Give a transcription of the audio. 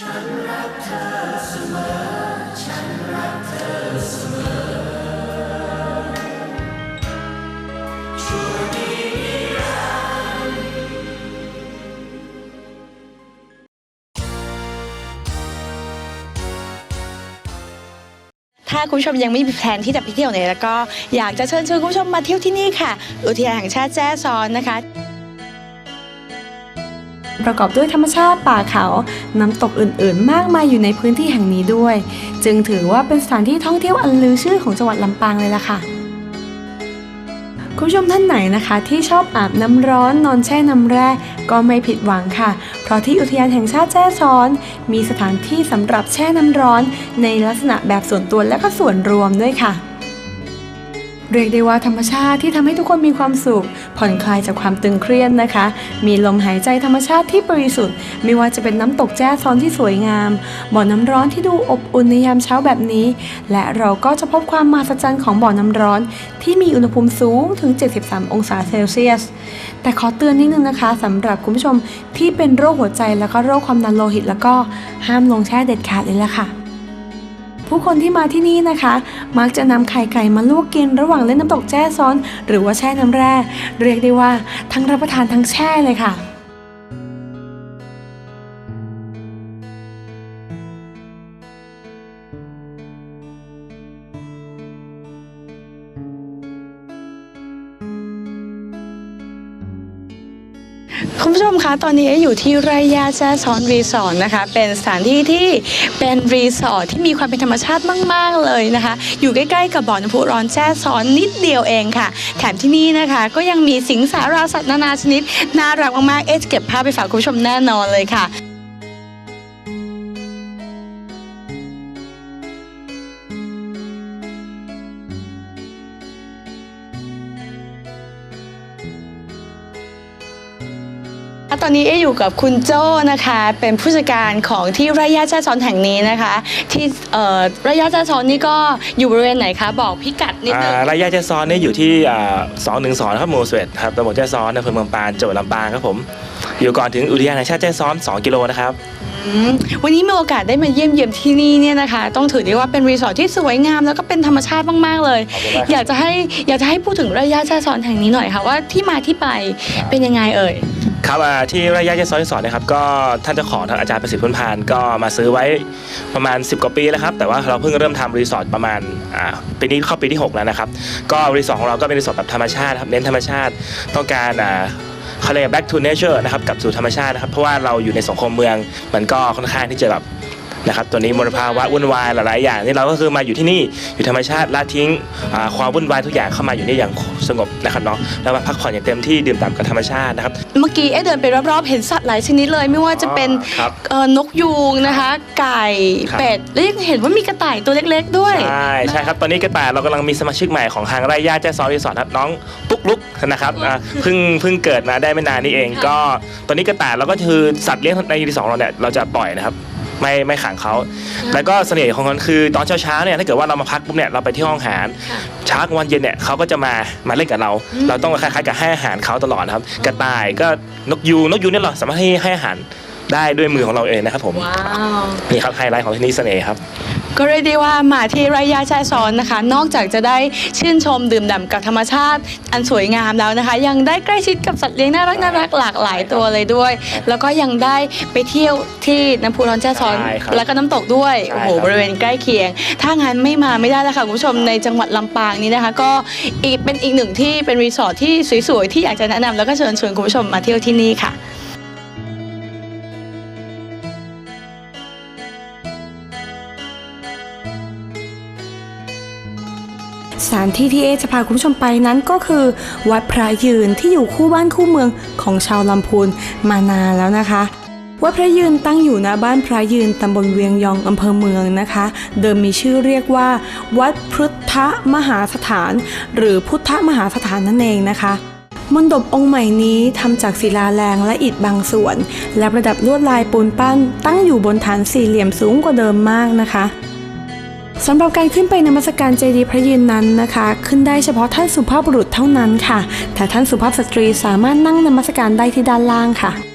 ถ้าคุณผู้ชมยังไม่มีแผนที่จะไปเที่ยวไหนแล้วก็อยากจะเชิญชวนคุณผู้ชมมาเที่ยวที่นี่ค่ะ อุทยานแห่งชาติแจ้ซ้อนนะคะ ประกอบด้วยธรรมชาติป่าเขาน้ำตกอื่นๆ มากมายอยู่ในพื้นที่แห่งนี้ด้วย จึงถือว่าเป็นสถานที่ท่องเที่ยวอันลือชื่อของจังหวัดลำปางเลยล่ะค่ะคุณผู้ชมท่านไหนนะคะ ที่ชอบอาบน้ำร้อนนอนแช่น้ำแร่ก็ไม่ผิดหวังค่ะ เพราะที่อุทยานแห่งชาติแจ้ซ้อน มีสถานที่สำหรับแช่น้ำร้อน ในลักษณะแบบส่วนตัวและก็ส่วนรวมด้วยค่ะ เรียกได้ว่าธรรมชาติที่ทำให้ทุกคนมีความสุข ผ่อนคลายจากความตึงเครียดนะคะ มีลมหายใจธรรมชาติที่บริสุทธิ์ ไม่ว่าจะเป็นน้ำตกแจ้ซ้อนที่สวยงาม บ่อน้ำร้อนที่ดูอบอุ่นในยามเช้าแบบนี้ และเราก็จะพบความมหัศจรรย์ของบ่อน้ำร้อน ที่มีอุณหภูมิสูงถึง 73 องศาเซลเซียส แต่ขอเตือนนิดนึงนะคะสำหรับคุณผู้ชมที่เป็นโรคหัวใจแล้วก็โรคความดันโลหิต แล้วก็ห้ามลงแช่เด็ดขาดเลยละค่ะ ผู้คนที่มาที่นี่นะคะ มักจะนำไข่ไก่มาลวกกินระหว่างเล่นน้ำตกแจ้ซ้อน หรือว่าแช่น้ำแร่ เรียกได้ว่าทั้งรับประทานทั้งแช่เลยค่ะ คุณผู้ชมคะตอนนี้อยู่ที่ไรยาแจ้ซ้อนรีสอร์ทนะคะ เป็นสถานที่ที่เป็นรีสอร์ทที่มีความเป็นธรรมชาติมาก ๆ เลยนะคะ อยู่ใกล้ ๆ กับบ่อน้ำพุร้อนแจ้ซ้อนนิดเดียวเองค่ะ แถมที่นี่นะคะ ก็ยังมีสิงสาราสัตว์นานาชนิด น่ารักมากๆเอ๊ะเก็บภาพไปฝากคุณผู้ชมแน่นอนเลยค่ะ ตอนนี้เอ๊อยู่กับคุณโจ้นะคะ เป็นผู้จัดการของที่ระยะแจ้ซ้อนแห่งนี้นะคะ ที่เอ่อระยะแจ้ซ้อนนี่ก็อยู่บริเวณไหนคะ บอกพิกัดนิดนึงอ่าระยะแจ้ซ้อนเนี่ยอยู่ที่สองหนึ่งสองครับหมู่สเวตครับตำบลแจ้ซ้อนอำเภอเมืองปานจังหวัดลำปางครับผม อยู่ก่อนถึงอุทยานแห่งชาติแจ้ซ้อน 2 กิโลนะครับ อืมวันนี้มีโอกาสได้มาเยี่ยมเยียมที่นี่เนี่ยนะคะ ต้องถือได้ว่าเป็นรีสอร์ทที่สวยงามแล้วก็เป็นธรรมชาติมากๆเลย ขอบคุณมากครับ อยากจะให้อยากจะให้พูดถึงระยะแจ้ซ้อนแห่งนี้หน่อยค่ะว่าที่มาที่ไปเป็นยังไงเอ่ย ครับที่ระยะแจ้ซ้อยสอนนะครับก็ท่านเจ้าของทางอาจารย์ประสิทธิ์พุนพานก็มาซื้อไว้ประมาณ 10 กว่าปีแล้วครับแต่ว่าเราเพิ่งเริ่มทำรีสอร์ทประมาณอ่าปีนี้เข้าปีที่ 6 แล้วนะครับ ก็รีสอร์ทของเราก็เป็นรีสอร์ทแบบธรรมชาติครับเน้นธรรมชาติต้องการอ่าเขาเรียก back to nature นะครับกลับสู่ธรรมชาตินะครับเพราะว่าเราอยู่ในสังคมเมืองมันก็ค่อนข้างที่จะแบบ นะครับตัวนี้มลภาวะวุ่นวายหลายๆอย่างนี่เราก็คือมาอยู่ที่นี่อยู่ธรรมชาติละทิ้งอ่าความวุ่นวายทุกอย่างเข้ามาอยู่นี่อย่างสงบนะครับเนาะแล้วมาพักผ่อนอย่างเต็มที่ดื่มด่ำกับธรรมชาตินะครับเมื่อกี้เอ๊ะเดินไปรอบๆเห็นสัตว์หลายชนิดเลย ไม่ว่าจะเป็นครับเอ่อนกยูงนะคะ ไก่ครับเป็ดแล้วยังเห็นว่ามีกระต่ายตัวเล็ก ๆ ด้วยใช่ใช่ครับตอนนี้กระต่ายเรากำลังมีสมาชิกใหม่ของทางไร่ย่าแจ้ซอรีสอร์ทครับน้องปุ๊กลุกนะครับอ่าเพิ่งเพิ่งเกิดมาได้ไม่นานนี่เองค่ะก็ตอนนี้กระต่ายเราก็คือสัตว์เลี้ยงในรีสอร์ทเราเนี่ยเราจะปล่อยนะครับ ไม่ไม่ขังเขา แล้วก็เสน่ห์ของมันคือตอนเช้าๆเนี่ยถ้าเกิดว่าเรามาพักปุ๊บเนี่ยเราไปที่ห้องอาหารค่ะเช้ากลางวันเย็นเนี่ยเขาก็จะมามาเล่นกับเรา เราต้องคล้ายๆกับให้อาหารเขาตลอดนะครับ กระต่ายก็นกยูงนกยูงเนี่ยเราสามารถให้ให้อาหารได้ด้วยมือของเราเองนะครับผมว้าวนี่ครับไฮไลท์ของที่นี่เสน่ห์ครับ ก็เรียกได้ว่ามาที่ไรยาชายซอนนะคะ นอกจากจะได้ชื่นชมดื่มด่ำกับธรรมชาติ อันสวยงามแล้วนะคะ ยังได้ใกล้ชิดกับสัตว์เลี้ยงน่ารักน่ารักหลากหลายตัวเลยด้วย แล้วก็ยังได้ไปเที่ยวที่น้ำพุร้อนแจ้ซอน ใช่ครับแล้วก็น้ำตกด้วยใช่โอ้โหครับบริเวณใกล้เคียง ถ้างั้นไม่มาไม่ได้แล้วค่ะคุณผู้ชมในจังหวัดลำปางนี้นะคะ ก็อีกเป็นอีกหนึ่งที่เป็นรีสอร์ทที่สวยๆที่อยากจะแนะนำแล้วก็เชิญชวนคุณผู้ชมมาเที่ยวที่นี่ค่ะ สถานที่ที่เอจะพาคุณผู้ชมไปนั้นก็คือ วัดพระยืนที่อยู่คู่บ้านคู่เมืองของชาวลำพูนมานานแล้วนะคะวัดพระยืนตั้งอยู่ณบ้านพระยืนตำบลเวียงยองอำเภอเมืองนะคะ เดิมมีชื่อเรียกว่า วัดพุทธมหาสถาน หรือพุทธมหาสถานนั่นเองนะคะมณฑปองค์ใหม่นี้ทำจากศิลาแรงและอิฐบางส่วน และประดับลวดลายปูนปั้น ตั้งอยู่บนฐานสี่เหลี่ยมสูงกว่าเดิมมากนะคะ สำหรับการขึ้นไปนมัสการเจดีย์พระยืนนั้นนะคะ ขึ้นได้เฉพาะท่านสุภาพบุรุษเท่านั้นค่ะ แต่ท่านสุภาพสตรีสามารถนั่งนมัสการได้ที่ด้านล่างค่ะ